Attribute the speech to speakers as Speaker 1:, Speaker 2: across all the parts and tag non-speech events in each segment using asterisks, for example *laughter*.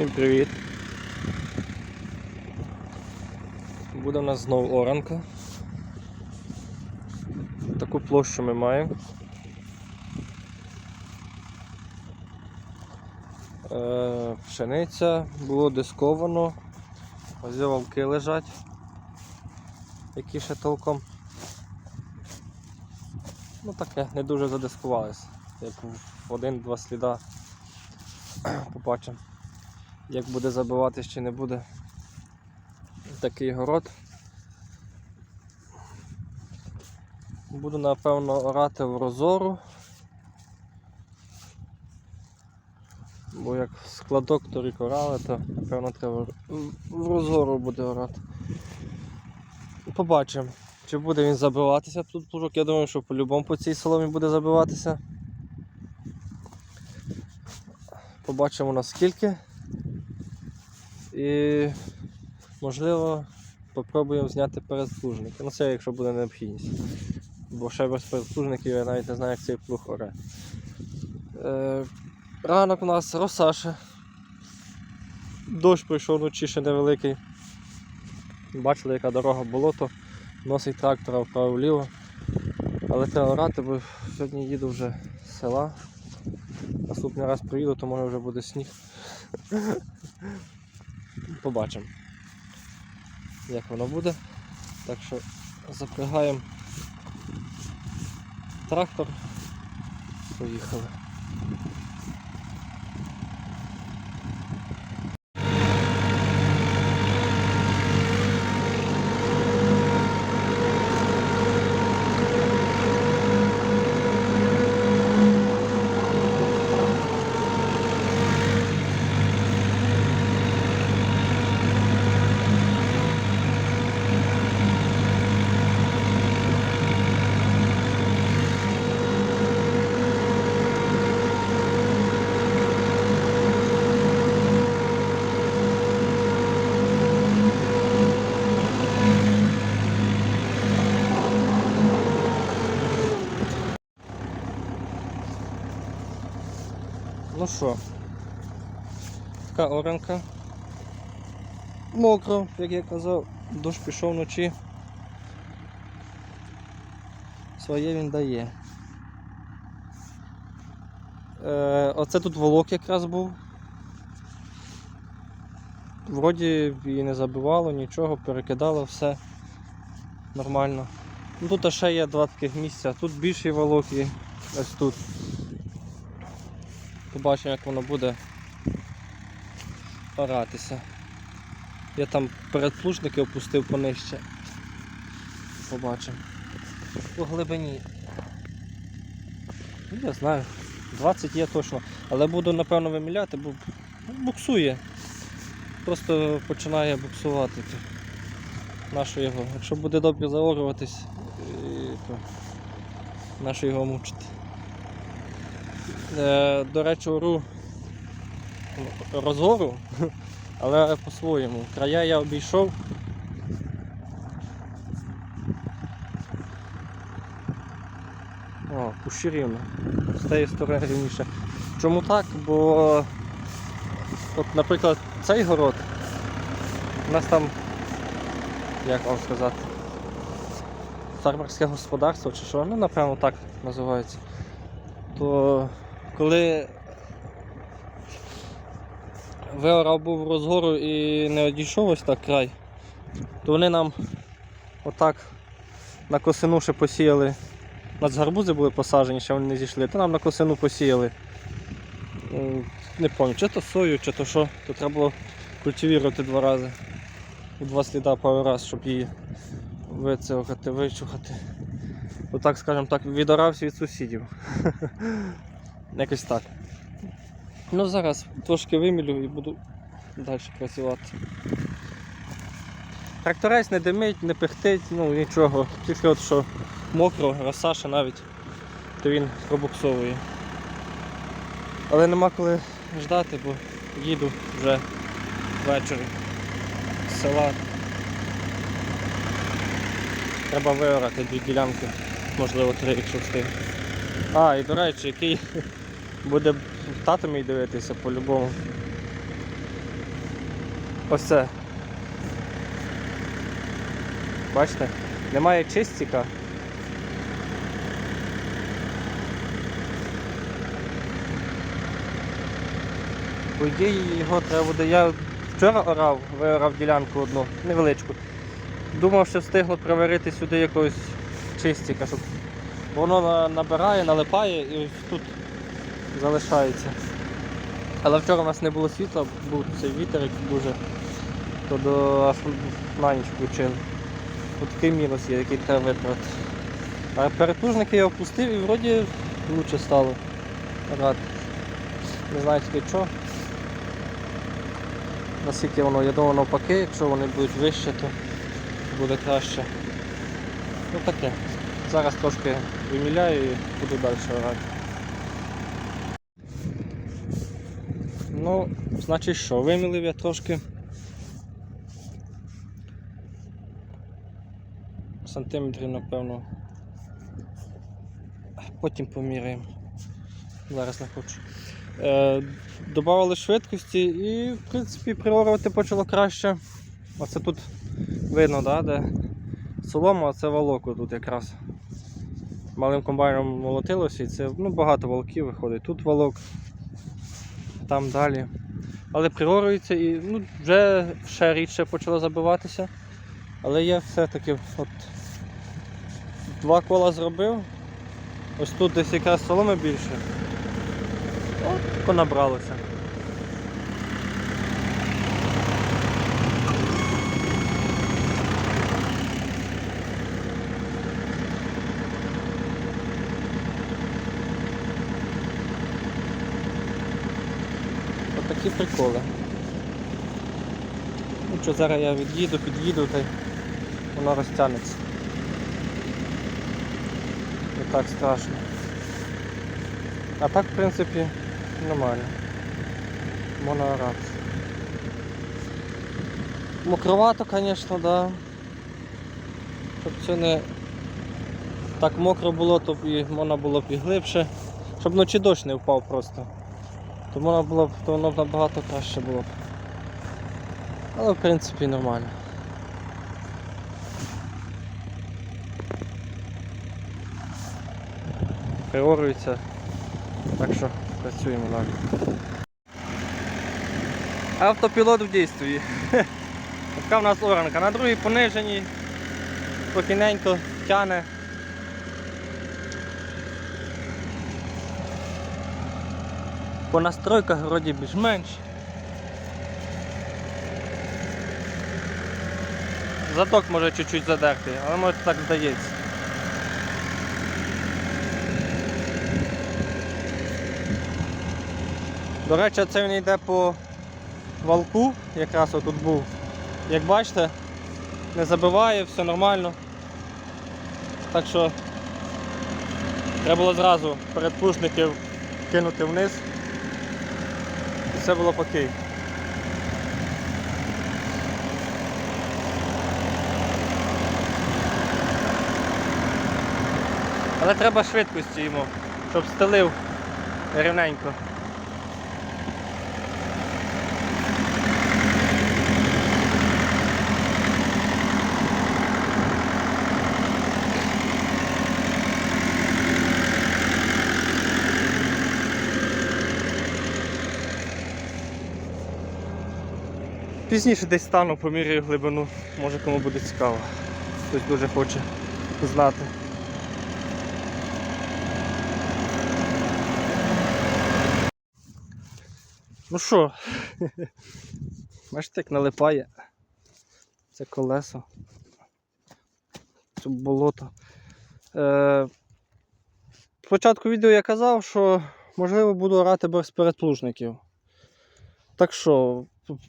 Speaker 1: Всім привіт! Буде у нас знову оранка. Таку площу ми маємо. Е, пшениця, було дисковано, ось валки лежать, які ще толком. Ну таке, не дуже задискувалися, як в один-два сліда *clears throat* побачимо як буде забиватись чи не буде такий город. Буду напевно орати в розору. Бо як складок торік орали, то напевно треба в розору буде орати. Побачимо, чи буде він забиватися тут плужок. Я думаю, що по-любому по цій соломі буде забиватися. Побачимо наскільки. І можливо попробуємо зняти передплужники. Ну це якщо буде необхідність. Бо ще без передплужників я навіть не знаю, як цей плуг оре. Е, ранок у нас роса ще. Дощ прийшов вночі ще невеликий. Бачили, яка дорога болото, носить трактора вправо-вліво. Але треба орати, бо сьогодні їду вже з села. Наступний раз приїду, то може вже буде сніг. Побачимо, як воно буде. Так що запрягаємо трактор. Поїхали. Що, така оранка. Мокро, як я казав, дощ пішов вночі. Своє він дає. Е, оце тут волок якраз був. Вроді і не забивало нічого, перекидало все нормально. Ну, Тут ще є два таких місця, тут більший волок є, ось тут. Побачимо, як воно буде оратися. Я там передплужники опустив понижче. Побачимо. По глибині. Ну, Я знаю, 20 є точно. Але буду напевно виміляти, бо буксує. Просто починає буксувати. Нащо його? Якщо буде добре заорюватись, то нащо його мучити. Е, до речі, ору розгору, але по-своєму. Края я обійшов. О, кущі рівно. З тієї сторони рівніше. Чому так? Бо, от, наприклад, цей город, у нас там, як вам сказати, фермерське господарство чи що, ну напевно так називається. То коли виорав був розгору і не одійшов ось так край, то вони нам отак на косину ще посіяли. У нас гарбузи були посаджені, ще вони не зійшли, то нам на косину посіяли. Не пам'ятаю, чи то сою, чи то що, то треба було культивірувати два рази. У два сліда пару разів, щоб її вицелкати, вичухати. Отак, скажімо так, відорався від сусідів. *laughs* Якось так. Ну зараз трошки вимілю і буду далі працювати. Тракторець не димить, не пихтить, ну нічого. Тільки от що мокро, роса навіть, то він пробуксовує. Але нема коли ждати, бо їду вже ввечері з села. Треба виорати дві ділянки, можливо три, якщо встиг. А, і до речі, який буде тато мій дивитися по-любому. Ось це. Бачите? Немає чистіка. По ідеї його треба буде. Я вчора орав, виорав ділянку одну, невеличку. Думав, що встигну приварити сюди якогось чистіка, щоб воно набирає, налипає і ось тут залишається. Але вчора у нас не було світла, був цей вітер який дуже, то до на ніч включили. Ось такий мінус є, який треба виправити. А передплужники я опустив і вроді лучше стало. Рад. Не знаю тільки що. Наскільки воно, я думаю, навпаки, якщо вони будуть вище, то буде краще. Ну таке. Зараз трошки виміляю і буду далі орати. Ну, значить що, вимілив я трошки. Сантиметрів, напевно. Потім поміряємо. Зараз не хочу. Е, Добавили швидкості і, в принципі, приорувати почало краще. Оце тут видно, да, де солома, а це волоко тут якраз. Малим комбайном молотилося і це ну, багато волків виходить. Тут волок, там далі. Але пригорюється і ну, вже ще рідше почало забиватися. Але я все-таки от, два кола зробив. Ось тут десь якраз соломи більше. От тако приколи. Ну що, зараз я від'їду, під'їду та й воно розтягнеться. Не так страшно. А так, в принципі, нормально. Можна орати. Мокровато, звісно, да. Щоб це не так мокро було, то б і можна було б і глибше. Щоб вночі дощ не впав просто. То можна було б, то воно б набагато краще було б. Але в принципі нормально. Приорюється. Так що працюємо далі. Автопілот в дійстві. *laughs* Така в нас оранка. На другій пониженій, спокійненько тяне. По настройках вроді більш-менш. Задок може чуть-чуть задерти, але може так здається. До речі, це він йде по валку, якраз отут був. Як бачите, не забиває, все нормально. Так що треба було зразу передпушників кинути вниз. Все було окей. Але треба швидкості йому, щоб стелив рівненько. Пізніше десь стану, поміряю глибину, може кому буде цікаво. Хтось дуже хоче знати. Ну що, бачите, як налипає це колесо. Це болото. Е, Спочатку відео я казав, що можливо буду орати без передплужників. Так що,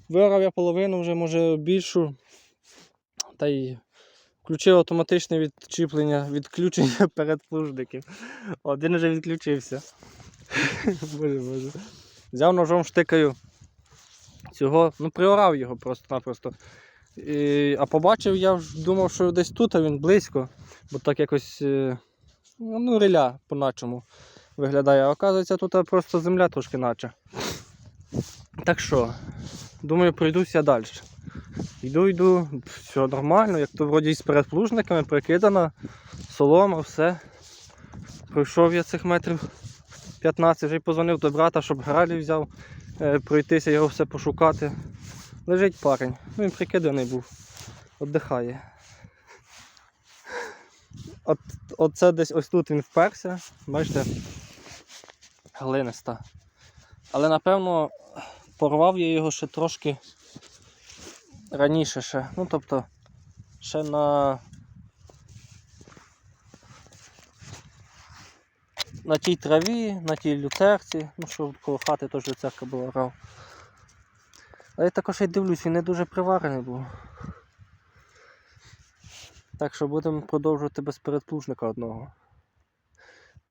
Speaker 1: вирав я половину вже, може більшу. Та й включив автоматичне відчіплення, відключення *laughs* передплужників. Один вже відключився. *laughs* Боже боже. Взяв ножом штикаю цього, ну приорав його просто-напросто. І, а побачив, я думав, що десь тут, а він близько, бо так якось е, ну, риля по-начому виглядає. А оказується, тут просто земля трошки наче. Так що, думаю, пройдуся далі. Йду, йду, все нормально, як то вроді з передплужниками прикидана, солома, все. Пройшов я цих метрів 15, вже й позвонив до брата, щоб гралі взяв, е, пройтися, його все пошукати. Лежить парень, ну він прикиданий був, віддихає. От, оце десь ось тут він вперся, бачите, глиниста. Але напевно порвав я його ще трошки раніше ще. Ну тобто ще на. На тій траві, на тій люцерці, ну що коло хати теж люцерка була грав. Але я також і дивлюсь, він не дуже приварений був. Так що будемо продовжувати без передплужника одного.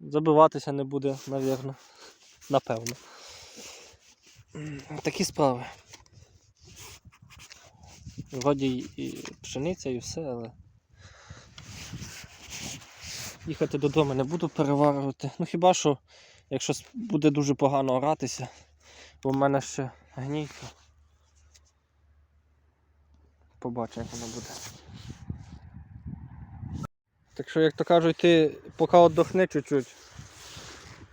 Speaker 1: Забиватися не буде, навірно. Напевно. Такі справи. Вроді і пшениця, і все, але. Їхати додому не буду переварювати. Ну хіба що, якщо буде дуже погано оратися, бо в мене ще гнійка. Побачимо, як воно буде. Так що, як то кажуть, ти поки отдохни чуть-чуть,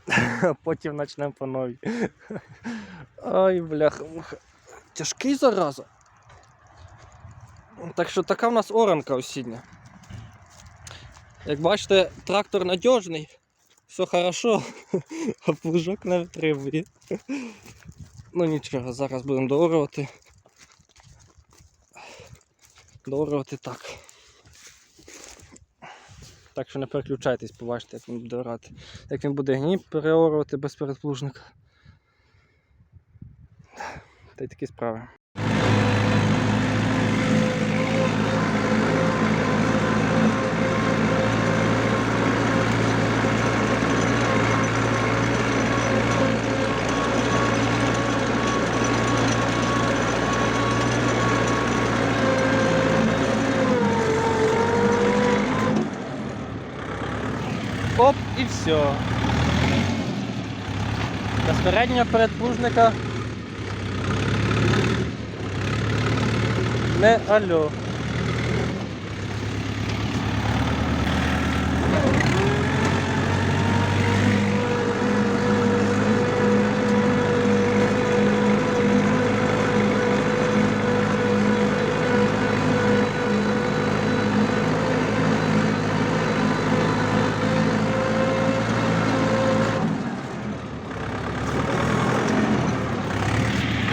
Speaker 1: *laughs* потім почнемо по новій. Ай, бляха. Тяжкий зараза. Так що така в нас оранка осіння. Як бачите, трактор надіжний, все хорошо, *laughs* а плужок не витримує. Ну нічого, зараз будемо доорувати. Доорувати так. Так що не переключайтесь, побачите, як він буде орати. Як він буде гніб переорувати без передплужника. Та й такі справи. Оп, і все. Безпереднього передплужника. Не алло.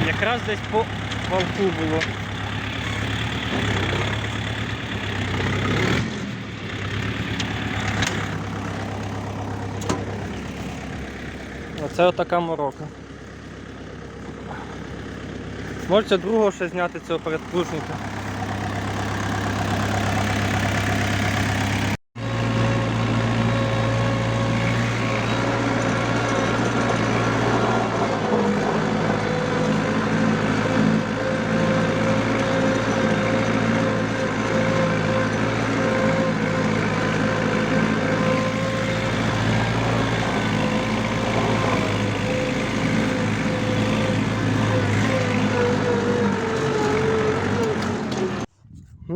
Speaker 1: Якраз десь по валку було. Оце отака морока. Можете другого ще зняти цього передплужника.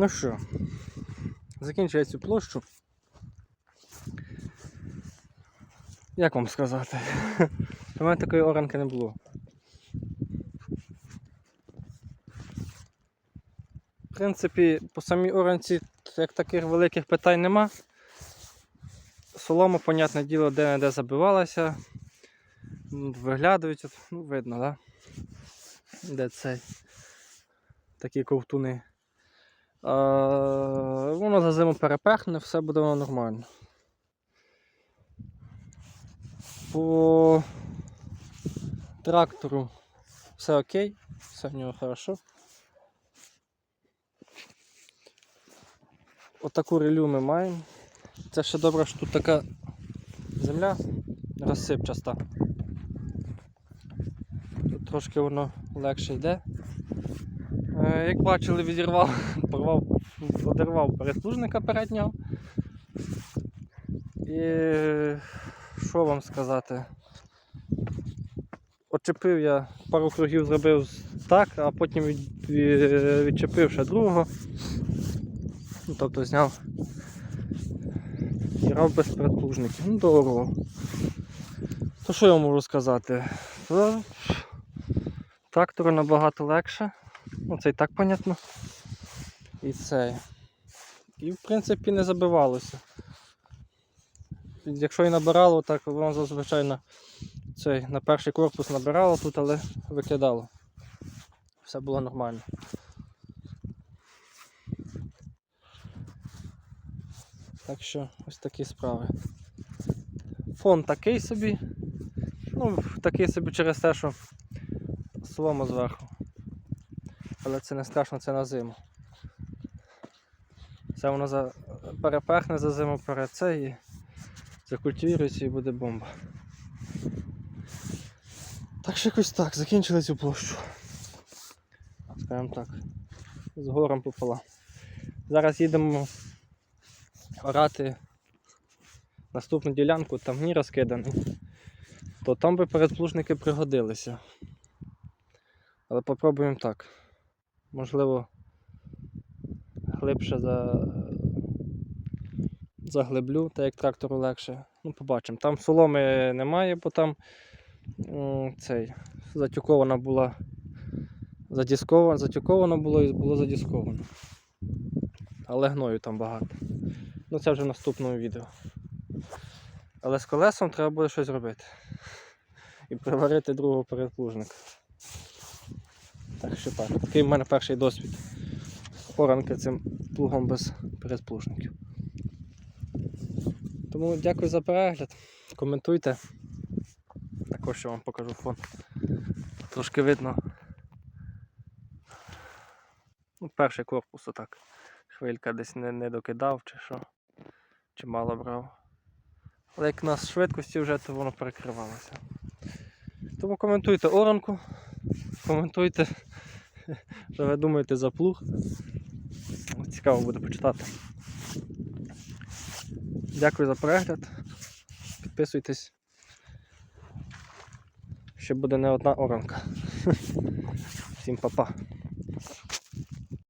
Speaker 1: Ну що, закінчую цю площу. Як вам сказати? *laughs* У мене такої оранки не було. В принципі, по самій оранці як таких великих питань нема. Солома, понятне діло, де-не-де забивалася. Виглядають, ну, видно, да? Де цей такі ковтуни. Воно за зиму перепехне, все буде нормально. По трактору все окей, все в нього хорошо. Отаку релю ми маємо. Це ще добре, що тут така земля розсипчаста. Тут трошки воно легше йде. Е, Як бачили, відірвав, *laughs* порвав, одірвав передплужника переднього. І що вам сказати? Очепив я, пару кругів зробив так, а потім від, відчепив ще другого. Ну, тобто зняв грав без передплужників. Ну, дорого. То що я можу сказати? То трактору набагато легше. Ну, це і так понятно. І цей. І в принципі не забивалося. Якщо і набирало, так воно зазвичай на, цей, на перший корпус набирало тут, але викидало. Все було нормально. Так що ось такі справи. Фон такий собі. Ну, такий собі через те, що солома зверху. Але це не страшно, це на зиму. Це воно за... переперхне за зиму перед це і закультивірується і буде бомба. Так що якось так, закінчили цю площу. Скажімо так. З гором пополам. Зараз їдемо орати наступну ділянку, там гні розкиданий. То там би передплужники пригодилися. Але попробуємо так. Можливо, глибше за... заглиблю, так як трактору легше. Ну, побачимо. Там соломи немає, бо там цей, затюкована була. Задісковано, затюковано було і було задісковано. Але гною там багато. Ну це вже в наступному відео. Але з колесом треба буде щось робити. І приварити другого передплужника. Так що так. Такий в мене перший досвід. Оранки цим плугом без передплужників. Тому дякую за перегляд. Коментуйте. Також я вам покажу фон. Трошки видно. Ну, перший корпус отак. Хвилька десь не, не докидав чи що. Чи мало брав. Але як на швидкості вже, то воно перекривалося. Тому коментуйте оранку, коментуйте, що ви думаєте за плуг. Цікаво буде почитати. Дякую за перегляд. Підписуйтесь. Ще буде не одна оранка. *laughs* Всім па-па.